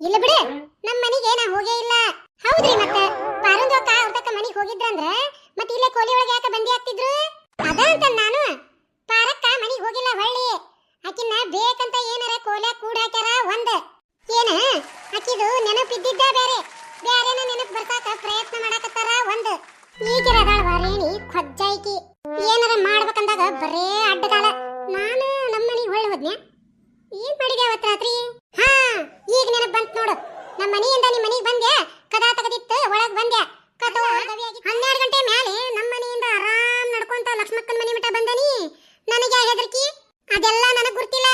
ಇಲ್ಲ ಬಿಡು ನಮ್ಮ ಮನೆಗೆ ನಾ ಹೋಗೇ ಇಲ್ಲ. ಹೌದ್ರಿ ಮತ್ತೆ? ಪಾರುಂದು ಅಕ್ಕ ಅವ್ರ ತಕ್ಕ ಮನೆಗೆ ಹೋಗಿದ್ರಂದ್ರ ಮತ್ತೆ ಇಲ್ಲೇ ಕೋಲಿ ಒಳಗೆ ಬಂದಿ ಆಗ್ತಿದ್ರು? ಅದ ಅಂತ ನಾನು. ಪಾರಕ್ಕ ಮನೆಗೆ ಹೋಗಿಲ್ಲ ಹೊಳ್ಳಿ. ಆಕಿನ ಬೇಕಂತ ಏನಾರ ಕೋಲೆ ಕೂಡ ಹಾಕ್ಯಾರ ಒಂದ. ಏನ? ಆಕಿದು ನೆನಪಿದ್ದಿದ್ದ ಬೇರೆ. ಬೇರೆನ ನೆನಪು ಬರ್ಸಾಕ ಪ್ರಯತ್ನ ಮಾಡಕತ್ತಾರ ಒಂದ್. ಈಗಿರದಾಳ ರೇಣಿ ಖಜ್ಜಾಯ್ಕಿ ಏನಾರ ಮಾಡ್ಬೇಕಂದಾಗ ಬರೇ ಅಡ್ಡಗಾಲ. ನಾನು ನಮ್ಮ ಮನೆಗೆ ಹೊಳ್ಳಿ ಹೋದ್ನ್ಯಾ? ಏನ್ ಮಾಡಿದೆ ರಾತ್ರಿ? ಬಂತ್ ನೋಡು. ನಮ್ಮ ಮನೆಯಿಂದ ನಿಮ್ಮ ಮನೆಗೆ ಬಂದ್ಯಾ ಕದಾ ತೆಗೆದಿತ್ತು ಒಳಗ್ ಬಂದ್ಯಾ ಕದವ ಹನ್ನೆರಡು ಗಂಟೆ ಮೇಲೆ ನಮ್ಮ ಮನೆಯಿಂದ ಆರಾಮ್ ನಡ್ಕೊಂತ ಲಕ್ಷ್ಮಕ್ಕನ ಮನೆ ಮಠ ಬಂದನಿ ನನಗೆ ಹೆದರ್ಕಿ ಅದೆಲ್ಲ ನನಗ್ ಗುರ್ತಿಲ್ಲ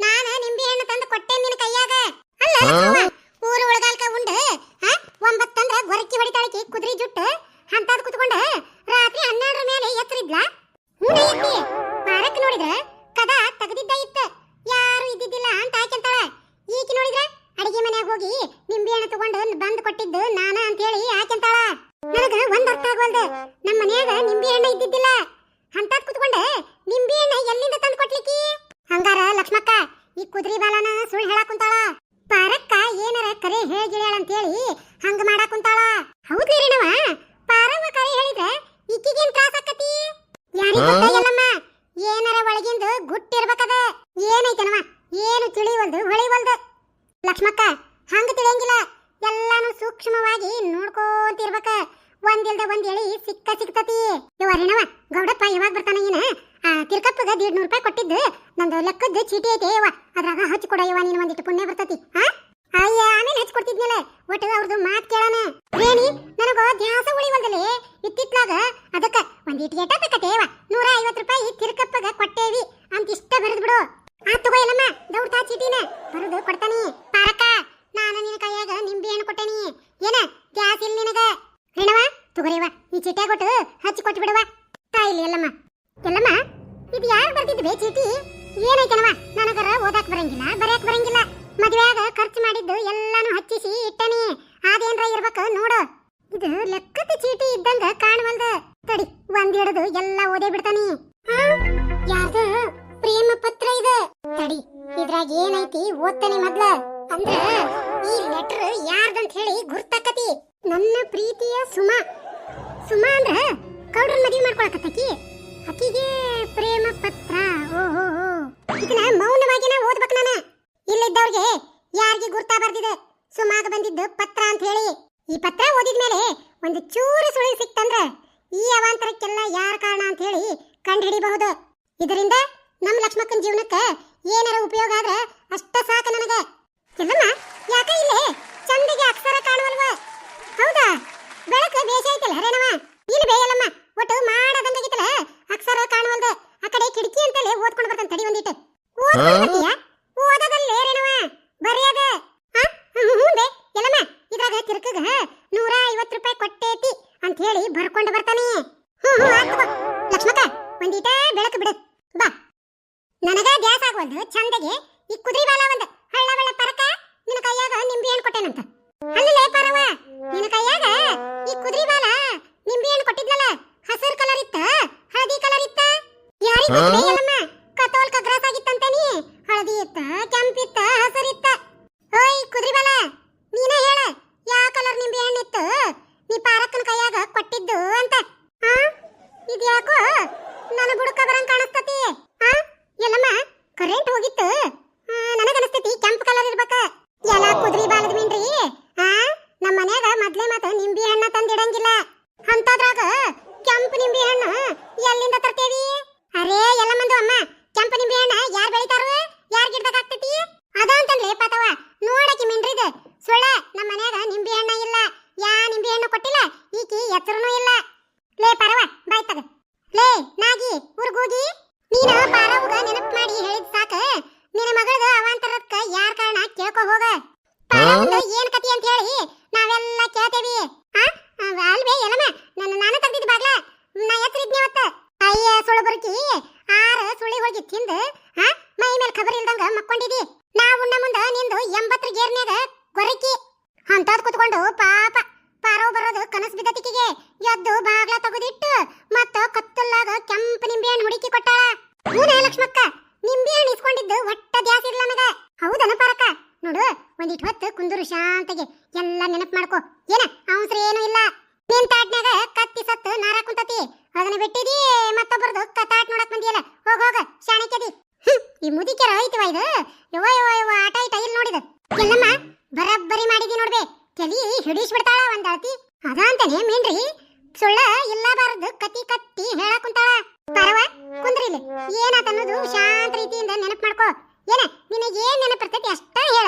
ನಾನ ನಿಂಬೆ ಹಣ್ಣು ತಂದು ಕೊಟ್ಟೆ ನಿನ್ನ ಕೈಯಾಗ ಅಲ್ಲ ಲಕ್ಷ್ಮವ್ವ, ಊರು ಒಳಗಾಲ್ಕ ಉಂಡು ಹಾ ಒಂಬತ್ತಂದ್ರ ಗೊರಕ್ಕಿ ಹೊಡಿತಾಳಕಿ ಕುದ್ರಿ ಜುಟ್ಟು ಅಂತದ್ ಕುತ್ಕೊಂಡ ರಾತ್ರಿ ಹನ್ನೆರಡರ ಮೇಲೆ ಎತ್ತರಿದ್ಲ ಹ್ಞೂ ಐತಿ ಪಾರಕ್ ನೋಡಿದ್ರ ಕದ ತೆಗೆದಿದ್ದ ಇತ್ತ ಯಾರು ಇದ್ದಿದ್ದಿಲ್ಲ ಅಂತ ಆಕೆಂತಾಳ ಈಕಿ ನೋಡಿದ್ರ ಅಡಿಗೆ ಮನ್ಯಾಗ ಹೋಗಿ ನಿಂಬೆ ಹಣ್ಣು ತಗೊಂಡು ಬಂದ್ ಕೊಟ್ಟಿದ್ದು ನಾನ ಅಂತ ಹೇಳಿ ಆಕೆಂತಾಳ ನನಗ ಒಂದ್ ಅರ್ಥ ಆಗವಲ್ದು ನಮ್ಮ ಮನ್ಯಾಗ ನಿಂಬೆ ಹಣ್ಣು ಇದ್ದಿದ್ದಿಲ್ಲ ಅಂತದ್ ಕುತ್ಕೊಂಡೆ ನಿಂಬೆ ಹಣ್ಣು ಎಲ್ಲಿಂದ ತಂದು ಕೊಟ್ಲಿಕ್ಕಿ ಹಂಗಾರ ಲಕ್ಷ್ಮಕ್ಕ ಈ ಕುದುರೆ ಬಾಲನ ಸುಳ್ಳು ಹೇಳಾಕ್ ಕುಂತಾಳ. ಪಾರಕ್ಕ ಏನರ ಕರೆ ಹೇಳ್ಗಿಳ್ಯಾಳ ಅಂತ ಹೇಳಿ ಹಂಗ ಮಾಡಾಕ್ ಕುಂತಾಳ. ಹೌದ್ರಿ ರೀ ಪಾರವ್ವ ಕರೆ ಹೇಳಿದ್ರೆ ಈಕಿಗೇನ್ ತ್ರಾಸ ಆಕತಿ? ಯಾರಿಗ್ ಗೊತ್ತಾಗಲ್ಲಮ್ಮ ಏನಾರ ಒಳಗಿಂದ ಗುಟ್ಟಿರ್ಬೇಕದ ಏನೈತನವ ಏನು ತಿಳಿವಲ್ದು ಹೊಳಿವಲ್ದು? ಲಕ್ಷ್ಮಕ್ಕ ಹಂಗ ತಿಳಿಯಂಗಿಲ್ಲ. ಎಲ್ಲಾನು ಸೂಕ್ಷ್ಮವಾಗಿ ನೋಡ್ಕೋತಿರ್ಬೇಕ. ಒಂದಿಲ್ದ ಒಂದ್ ಸಿಕ್ಕ ಸಿಕ್ತತಿ. ಇವ ಅರಿಣವ, ಗೌಡಪ್ಪ ಯಾವಾಗ ಬರ್ತಾನ ಏನ? ತಿರ್ಕಪ್ಪಗ ದೀಡ್ ನೂರು ರೂಪಾಯಿ ಕೊಟ್ಟಿದ್ದು. ನಂದು ಲೆಕ್ಕದ ಚೀಟಿ ಐತೆ ಯವ್ವ. ಅದ್ರಾಗ ಹಚ್ಚಿ ಕೊಡ ಯವ್ವ, ನೀನು ಒಂದಿಟ್ಟು ಪುಣ್ಯ ಬರ್ತತಿ. ಹಾ ಅಯ್ಯ, ಆಮೇಲೆ ಹಚ್ಚಿ ಕೊಡ್ತಿದ್ನಲ್ಲ. ಒಟ್ಟು ಅವ್ರದ್ದು ಮಾತ್ ಕೇಳೋಣ. ರೇಣಿ, ನನಗ ಧ್ಯಾಸ ಉಳಿವಲ್ದಲ್ಲಿ ಇತ್ತಿತ್ಲಾಗ ಅದಕ್ಕ ಒಂದ್ ಇಟ್ ಏಟ ತಕತೇವ ನೂರ ಐವತ್ತು ರೂಪಾಯಿ ತಿರ್ಕಪ್ಪಗ ಕೊಟ್ಟೇವಿ. ಅಂತ ಇಷ್ಟ ಬರೆದ್ ಬಿಡು ಆ, ತಗೋ ಇಲ್ಲಮ್ಮ ದೌಡ್ತಾ ಚೀಟಿನ. ಬರುದು ಕೊಡ್ತಾನಿ. ಮಾಡಿದ್ದು ಎಲ್ಲಾನು ಹಚ್ಚಿಸಿ ಇಟ್ಟನಿ. ಅದೇನ್ರ ಇರ್ಬೇಕು ನೋಡು. ಇದು ಲೆಕ್ಕದ ಚೀಟಿ ಇದ್ದಂಗ ಕಾಣವಲ್ದ. ತಡಿ, ಒಂದ್ ಹಿಡಿದು ಎಲ್ಲ ಓದೇ ಬಿಡ್ತಾನಿ. ಯಾರ್ದ? ಪ್ರೇಮ ಪತ್ರ ಇದು. ತಡಿ, ಇದ್ರಾಗ ಏನೈತಿ ಓದ್ತಾನೆ ಮೊದ್ಲ. ಅಂದ್ರ ಈ ಲೆಟರ್ ಯಾರ್ದಂತ ಹೇಳಿ ಗುರ್ತಾಕತಿ. ನನ್ನ ಪ್ರೀತಿಯ ಸುಮಾ. ಸುಮಾ ಅಂದ್ರ ಕೌಡ್ರನ್ ಮದ್ವಿ ಮಾಡ್ಕೊಳಕತ್ತಕಿ. ಅಕಿಗೆ ಪ್ರೇಮ ಪತ್ರ ಓಹೋ ಇದನ್ನ ಮೌನವಾಗಿನ ಓದ್ಬೇಕು ನಾನು. ಇಲ್ಲಿದ್ದವ್ರಿಗೆ ಯಾರಿಗೆ ಗುರ್ತಾ ಬರ್ದಿದೆ? ಸುಮಾಗ ಬಂದಿದ್ದು ಪತ್ರ ಅಂತ ಹೇಳಿ. ಈ ಪತ್ರ ಓದಿದ ಮೇಲೆ ಒಂದು ಚೂರು ಸುಳಿ ಸಿಕ್ತಂದ್ರೆ ಈ ಅವಾಂತರಕ್ಕೆಲ್ಲ ಯಾರ ಕಾರಣ ಅಂತ ಹೇಳಿ ಕಂಡುಹಿಡಿಬಹುದು. ಇದರಿಂದ ನಮ್ಮ ಲಕ್ಷ್ಮಕ್ಕನ ಜೀವನಕ್ಕೆ ಏನಾರ ಉಪಯೋಗ ಆದ್ರೆ ಅಷ್ಟ ಸಾಕು ನನಗೆ ಎಲ್ಲಮ್ಮ ಯಾಕ ಇಲ್ಲೇ? ಚಂದಿಗೆ ಅಕ್ಷರ ಕಾಣುವಲ್ವ? ಹೌದಾ? ಬೆಳಕು ಬೇಷ ಐತಲ್ಲ ರೇಣವ? ಇಲ್ಲಿ ಬೇಯಲ್ಲಮ್ಮ, ಒಟ್ಟು ಮಾಡದಂಗಾಗಿತ್ತಲ್ಲ ಅಕ್ಷರ ಕಾಣುವಲ್ದ ಆ ಕಡೆ ಕಿಟಕಿ ಅಂತಲೇ ಓದ್ಕೊಂಡು ಬರ್ತಾನೆ ತಡಿ ಒಂದಿಟ್ಟು ಓದ್ಕೊಂಡ್ ಬರ್ತೀಯಾ? ಓದೋದಲ್ಲೇ ರೇಣವ ಬರೆಯದ ಹಾ ಹ್ಞೂ ಬೇ ಎಲ್ಲಮ್ಮ ಇದ್ರಾಗ ತಿರ್ಕಗ ನೂರ ಐವತ್ತು ರೂಪಾಯಿ ಕೊಟ್ಟೇತಿ ಅಂತ ಹೇಳಿ ಬರ್ಕೊಂಡು ಬರ್ತಾನೆ. ಹ್ಞೂ ಆತ್ ತಗೋ. ಲಕ್ಷ್ಮಕ್ಕ ಒಂದೀಟ ಬೆಳಕು ಬಿಡು. ಬಾ. ನನಗ ಗ್ಯಾಸ್ ಆಗೋದು ಚಂದಗೆ ಈ ಕುದುರೆ ಬಾಲ ಒಂದು ಹಳ್ಳ ಬೆಳ್ಳ ಪರಕ ನಿನ್ನ ಕೈಯಾಗ ನಿಂಬೆ ಹಣ್ಣು ಕೊಟ್ಟೇನಂತ. ಅಲ್ಲಲೇ ಪರವ ನಿನ್ನ ಕೈಯಾಗ ಈ ಕುದುರೆ ಬಾಲ ನಿಂಬೆ ಹಣ್ಣು ಕೊಟ್ಟಿದ್ನಲ್ಲ ಹಸಿರು ಕಲರ್ ಇತ್ತ ಹಳದಿ ಕಲರ್ ಇತ್ತ? ಯಾರಿಗ್ ಗೊತ್ತೇ ಎಲ್ಲಮ್ಮ ಕತೋಲ್ ಕಗ್ರಾಸ್ ಆಗಿತ್ತಂತಾನಿ ಹಳದಿ ಇತ್ತ ಕೆಂಪಿತ್ತ ಹಸಿರಿತ್ತ ಓಯ್ ಕುದುರೆ ಬಾಲ ನೀನ ಹೇಳ ಯಾವ ಕಲರ್ ನಿಂಬೆ ಹಣ್ಣು ಇತ್ತು ನೀ ಪಾರಕ್ಕನ ಕೈಯಾಗ ಕೊಟ್ಟಿದ್ದು ಅಂತ ಹಾ ಇದ್ಯಾಕೋ ನನ್ನ ಬುಡಕ ಬರಂಗ್ ಕಾಣಿಸ್ತತಿ ಹಾ ಎಲ್ಲಮ್ಮ ಕರೆಂಟ್ ಹೋಗಿತ್ತು ನನಗನಸ್ತೈತಿ ಕೆಂಪು ಕಲರ್ ಇರ್ಬೇಕ ಎಲ್ಲ ಕುದ್ರಿ ಬಾಲದ ಮೀನ್ರಿ ಹಾ ನಮ್ಮ ಮನ್ಯಾಗ ಮೊದ್ಲೇ ಮತ್ತ ನಿಂಬೆ ಹಣ್ಣ ತಂದಿಡಂಗಿಲ್ಲ ಅಂತದ್ರಾಗ ಕೆಂಪು ನಿಂಬೆ ಹಣ್ಣು ಎಲ್ಲಿಂದ ತರ್ತೇವಿ ಅರೇ ಎಲ್ಲ ಮಂದು ಅಮ್ಮ ಕೆಂಪು ನಿಂಬೆ ಹಣ್ಣ ಯಾರ್ ಬೆಳಿತಾರು ಯಾರ್ ಗಿಡದಾಗ ಆಗ್ತೈತಿ ಅದ ಅಂತಂದ್ರೆ ಪಾತವ ನೋಡಕಿ ಮಿನ್ರಿದ ಸುಳ್ಳ ನಮ್ಮ ಮನ್ಯಾಗ ನಿಂಬೆ ಹಣ್ಣ ಇಲ್ಲ ಯಾ ನಿಂಬೆ ಹಣ್ಣು ಕೊಟ್ಟಿಲ್ಲ ಈಕಿ ಎಚ್ಚರನೂ ಇಲ್ಲ ಲೇ ಪರವ ಬಾಯ್ ತಗ ಲೇ ನಾಗಿ ಊರ್ಗೋಗಿ ನೀನ ಪಾರವ್ಗ ನೆನಪ್ ಮಾಡಿ ಹೇಳಿದ್ ಸಾಕ. ನಿನ್ನ ಮಗಳದ ಅವಾಂತರದಕ್ಕ ಯಾರ್ ಕಾರಣ ಕೇಳ್ಕೊ ಹೋಗ. ಪಾರವ್ದ ಏನ್ ಕತಿ ಅಂತ ಹೇಳಿ ನಾವೆಲ್ಲ ಕೇಳ್ತೇವಿ. ಅಲ್ವೇ ಎಲ್ಲಮ್ಮ ನನ್ನ ನಾನು ತೆಗ್ದಿದ್ ಬಾಗ್ಲ ನಾ ಎತ್ತರಿದ್ನಿ ಅವತ್ತ ಅಯ್ಯ ಸುಳು ಬರುಕಿ ಆರ ಸುಳಿ ಹೋಗಿ ತಿಂದು ಹಾ ಮೈ ಮೇಲೆ ಖಬರ್ ಇಲ್ದಂಗ ಮಕ್ಕೊಂಡಿದಿ ನಾ ಉಣ್ಣ ಮುಂದ ನಿಂದು ಎಂಬತ್ತರ ಗೇರ್ನ್ಯಾಗ ಗೊರಕಿ ಅಂತದ್ ಕುತ್ಕೊಂಡು ಪಾಪ ಪಾರವ್ ಬರೋದು ಕನಸ್ ಬಿದ್ದತಿಕಿಗೆ ಎದ್ದು ಬಾಗ್ಲ ತೆಗೆದಿಟ್ಟು ಮತ್ತ ಕತ್ತಲ್ಲಾಗ ಕೆಂಪು ನಿಂಬೆ ಹಣ್ಣು ಹುಡುಕಿ ಕೊಟ್ಟಾಳ ಹೂನ ಲಕ್ಷ್ಮಕ್ಕ ನಿಂಬೆ ಹಣ್ಣು ಇಸ್ಕೊಂಡಿದ್ದು ಒಟ್ಟ ದ್ಯಾಸ ಇಲ್ಲ ನನಗ ಹೌದನ ಪಾರಕ ನೋಡು ಒಂದ್ ಒಂದಿಟ್ ಹೊತ್ತು ಕುಂದೂರು ಶಾಂತಗೆ ಎಲ್ಲ ನೆನಪು ಮಾಡ್ಕೋ ಏನ ಅವಸರ ಏನೂ ಇಲ್ಲ ನಿನ್ ತಾಟ್ನ್ಯಾಗ ಕತ್ತಿ ಸತ್ತು ನಾರ ಕುಂತತಿ ಅದನ್ನ ಬಿಟ್ಟಿದಿ ಮತ್ತೊಬ್ಬರದು ಕಥಾಟ್ ನೋಡಕ್ ಬಂದಿಯಲ್ಲ? ಹೋಗ ಹೋಗ ಶಾಣಿಕೆದಿ ಹ್ಮ್, ಈ ಮುದಿಕೆರ ಐತವ ಇದು. ಯವ್ವ ಯವ್ವ ಯವ್ವ ಆಟ ಇಟ ಇಲ್ಲಿ ನೋಡಿದ ಎಲ್ಲಮ್ಮ ಬರಬ್ಬರಿ ಮಾಡಿದಿ ನೋಡ್ಬೆ ತಲಿ ಹಿಡಿಸ್ ಬಿಡ್ತಾಳ ಒಂದ್ ಅಳತಿ ಅದ ಅಂತಾನೆ ಮೇನ್ರಿ ಸುಳ್ಳ ಇಲ್ಲ ಬಾರದು ಕತಿ ಕತ್ತಿ ಹೇಳಕ್ ಕುಂತಾಳ ಪರವ ಕುಂದ್ರಿ ಇಲ್ಲಿ ಏನಾತ ಅನ್ನೋದು ಶಾಂತ ರೀತಿಯಿಂದ ನೆನಪು ಮಾಡ್ಕೋ ಏನ ನಿನಗೆ ಏನ್ ನೆನಪಿರ್ತೈತಿ ಅಷ್ಟ ಹೇಳ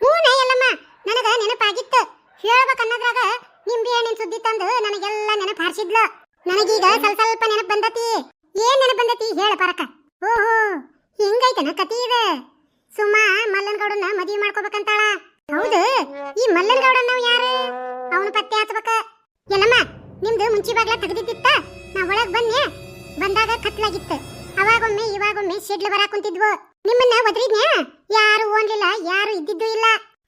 ಹೂನ ಎಲ್ಲಮ್ಮ ನನಗ ನೆನಪಾಗಿತ್ತು ಹೇಳ್ಬೇಕನ್ನೋದ್ರಾಗ ನಿಂಬೆ ಹಣ್ಣಿನ ಸುದ್ದಿ ತಂದು ನನಗೆಲ್ಲ ನೆನಪು ಹಾರಿಸಿದ್ಲು ನನಗೀಗ ಸ್ವಲ್ಪ ಸ್ವಲ್ಪ ನೆನಪು ಬಂದತಿ ಏನ್ ನೆನಪು ಬಂದತಿ ಹೇಳ ಪರಕ ಓಹೋ, ಹಿಂಗೈತನ ಕತಿ ಇದೆ? ಸುಮ ಮಲ್ಲನಗೌಡನ ಮದುವೆ ಮಾಡ್ಕೋಬೇಕಂತಾಳ. ಹೌದು, ಈ ಮಲ್ಲನಗೌಡ ನಾವು ಯಾರು? ಅವನು ಪತ್ತೆ ಹಚ್ಬೇಕ ಎಲ್ಲಮ್ಮ ನಿಮ್ದು ಮುಂಚಿ ಬಾಗ್ಲ ತೆಗೆದಿದ್ದಿತ್ತ? ನಾ ಒಳಗ್ ಬನ್ನಿ. ಬಂದಾಗ ಕತ್ಲಾಗಿತ್ತು. ಅವಾಗೊಮ್ಮೆ ಇವಾಗೊಮ್ಮೆ ಶೆಡ್ಲ್ ಬರಾಕ್ ಕುಂತಿದ್ವು. ನಿಮ್ಮನ್ನ ಒದ್ರಿದ್ನ ಯಾರು ಓನ್ಲಿಲ್ಲ ಯಾರು ಇದ್ದಿದ್ದು ಇಲ್ಲ.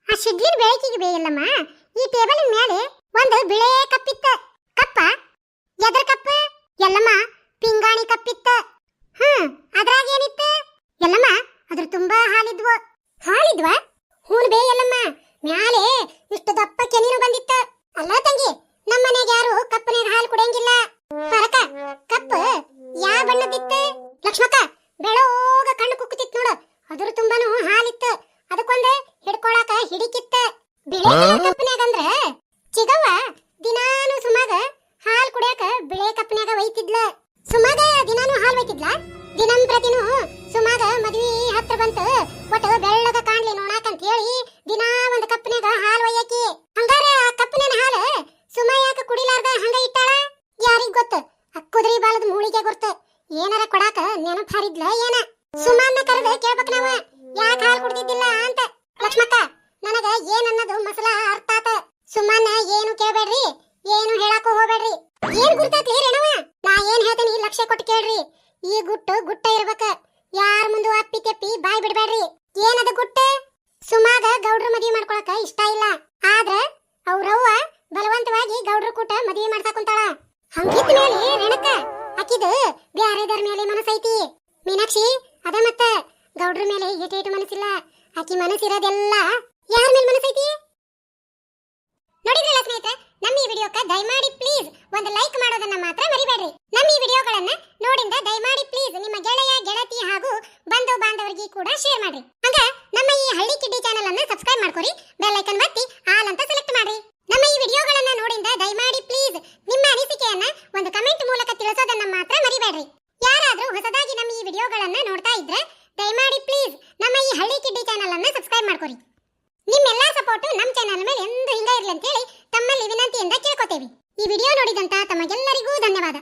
ಆ ಶೆಡ್ಲಿನ ಬೆಳಕಿಗೆ ಬೇಯಲ್ಲಮ್ಮ. ಈ ಟೇಬಲ್ ಮೇಲೆ ಒಂದು ಬಿಳೆ ಕಪ್ಪಿತ್ತ. ಕಪ್ಪ? ಎದ್ರ ಕಪ್ಪ? ಎಲ್ಲಮ್ಮ, ಪಿಂಗಾಣಿ ಕಪ್ಪಿತ್ತ. ಹ್ಮ್ ಅದ್ರಾಗ ಏನಿತ್ತು? ಎಲ್ಲಮ್ಮ ಅದ್ರ ತುಂಬಾ ಹಾಲಿದ್ವು. ಹಾಲಿದ್ವ? ಹೂನ್ ಬೇ ಎಲ್ಲಮ್ಮ ಮ್ಯಾಲೆ ಇಷ್ಟು ದಪ್ಪ ಕೆನಿನು ಬಂದಿತ್ತ. ಅಲ್ಲ ತಂಗಿ ನಮ್ಮ ಮನೆಗೆ ಯಾರು ಕಪ್ಪನಾಗ ಹಾಲು ಕುಡಿಯಂಗಿಲ್ಲ. ಪರಕ ಕಪ್ಪ ಯಾ ಬಣ್ಣದಿತ್ತ ಲಕ್ಷ್ಮಕ್ಕ ಬೆಳೋಗ ಕಣ್ಣು ಕುಕ್ಕುತ್ತಿತ್ತು ನೋಡು. ಅದ್ರ ತುಂಬಾನು ಹಾಲಿತ್ತು. ಅದಕ್ಕೊಂದು ಹಿಡ್ಕೊಳಕ ಹಿಡಿಕಿತ್ತ. ಬಿಳೆ ಗೌಡ್ರ ಮದುವೆ ಮಾಡ್ಕೊಳಕ ಇಷ್ಟ ಇಲ್ಲ. ಆದ್ರ ಅವ್ರವ್ವ ಬಲವಂತವಾಗಿ ಗೌಡ್ರ ಕೂಟ ಮದುವೆ ಮಾಡ್ತಾ ಕುಂತಾಳ. ಹಂಗಿದ್ದ ಮೇಲೆ ರೇಣಕ ಅಕ್ಕಿದು ಬ್ಯಾರೆದರ ಮೇಲೆ ಮನಸ್ಸೈತಿ ಮೀನಾಕ್ಷಿ, ಅದ ಮತ್ತ. ಗೌಡ್ರ ಮೇಲೆ ಏಟೇಟು ಮನಸ್ಸಿಲ್ಲ. ಆಕಿ ಮನಸ್ಸಿರೋದೆಲ್ಲ ಯಾರ ಮೇಲೆ ಮನಸ್ಸೈತಿ ನೋಡಿದ್ರಲ್ಲ ಸ್ನೇಹಿತರೆ, ನಮ್ಮ ಈ ವಿಡಿಯೋಕ್ಕೆ ದಯಮಾಡಿ ಪ್ಲೀಸ್ ಒಂದು ಲೈಕ್ ಮಾಡೋದನ್ನ ಮಾತ್ರ ಮರಿಬೇಡ್ರಿ. ನಮ್ಮ ಈ ವಿಡಿಯೋಗಳನ್ನ ನೋಡಿಂದ ದಯಮಾಡಿ ಪ್ಲೀಸ್ ನಿಮ್ಮ ಗೆಳೆಯ, ಗೆಳತಿ ಹಾಗೂ ಬಂಧು ಬಾಂಧವರಿಗೆ ಕೂಡ ಶೇರ್ ಮಾಡ್ರಿ. ಹಂಗ ನಮ್ಮ ಈ ಹಳ್ಳಿ ಕಿಡ್ಡಿ ಚಾನೆಲ್ ಅನ್ನ ಮಾಡ್ಕೊರಿ. ಬೆಲ್ ಐಕನ್ ಒತ್ತಿ ಆಲ್ ಅಂತ ಸೆಲೆಕ್ಟ್ ಮಾಡ್ರಿ. ನಮ್ಮ ಈ ವಿಡಿಯೋಗಳನ್ನ ನೋಡಿಂದ ದಯಮಾಡಿ ಪ್ಲೀಸ್ ನಿಮ್ಮ ಅನಿಸಿಕೆಯನ್ನ ಒಂದು ಕಮೆಂಟ್ ಮೂಲಕ ತಿಳಿಸೋದನ್ನ ಮಾತ್ರ ಮರಿಬೇಡ್ರಿ. ಯಾರಾದ್ರೂ ಹೊಸದಾಗಿ ನಮ್ಮ ಈ ವಿಡಿಯೋಗಳನ್ನ ನೋಡ್ತಾ ಇದ್ರೆ ದಯಮಾಡಿ ಪ್ಲೀಸ್ ನಮ್ಮ ಈ ಹಳ್ಳಿ ಕಿಡ್ಡಿ ಚಾನೆಲ್ ಅನ್ನ ಸಬ್ಸ್ಕ್ರೈಬ್ ಮಾಡ್ಕೊರಿ. ನಿಮ್ಮೆಲ್ಲಾ ಸಪೋರ್ಟ್ ನಮ್ಮ ಚಾನೆಲ್ ಮೇಲೆ ಎಂದು ಹಿಂಗ ಇರ್ಲಿ ಅಂತ ಹೇಳಿ ತಮ್ಮಲ್ಲಿ ವಿನಂತಿಯಿಂದ ಕೇಳ್ಕೊತೇವೆ. ಈ ವಿಡಿಯೋ ನೋಡಿದಂತ ತಮಗೆಲ್ಲರಿಗೂ ಧನ್ಯವಾದ.